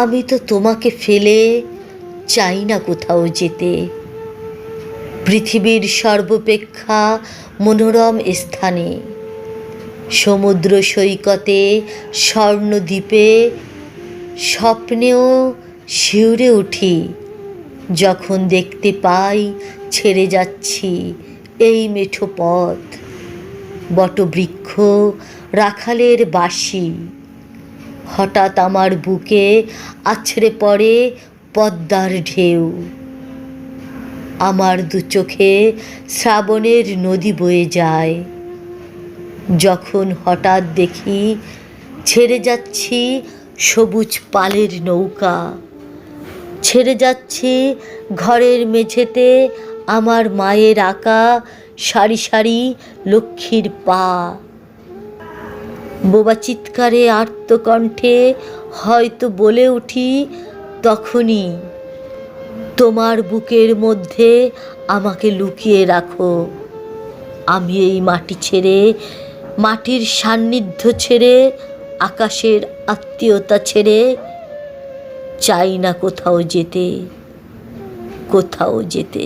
আমি তো তোমাকে ফেলে চাই না কোথাও যেতে। পৃথিবীর সর্বপেক্ষা মনোরম স্থানে, সমুদ্র সৈকতে, স্বর্ণদ্বীপে, স্বপ্নেও শিউরে উঠি। যখন দেখতে পাই ছেড়ে যাচ্ছি এই মেঠো পথ, বটবৃক্ষ রাখালের বাসি হঠাৎ আমার বুকে আছড়ে পড়ে পদ্মার ঢেউ। আমার দু চোখে শ্রাবণের নদী বয়ে যায়। যখন হঠাৎ দেখি ছেড়ে যাচ্ছি সবুজ পালের নৌকা, ছেড়ে যাচ্ছি ঘরের মেঝেতে আমার মায়ের আঁকা সারি সারি লক্ষ্মীর পা। বোবা চিৎকারে আর্তকণ্ঠে হয়তো বলে উঠি, তখনই তোমার বুকের মধ্যে আমাকে লুকিয়ে রাখো। আমি এই মাটি ছেড়ে, মাটির সান্নিধ্য ছেড়ে, আকাশের আত্মীয়তা ছেড়ে চাই না কোথাও যেতে কোথাও যেতে।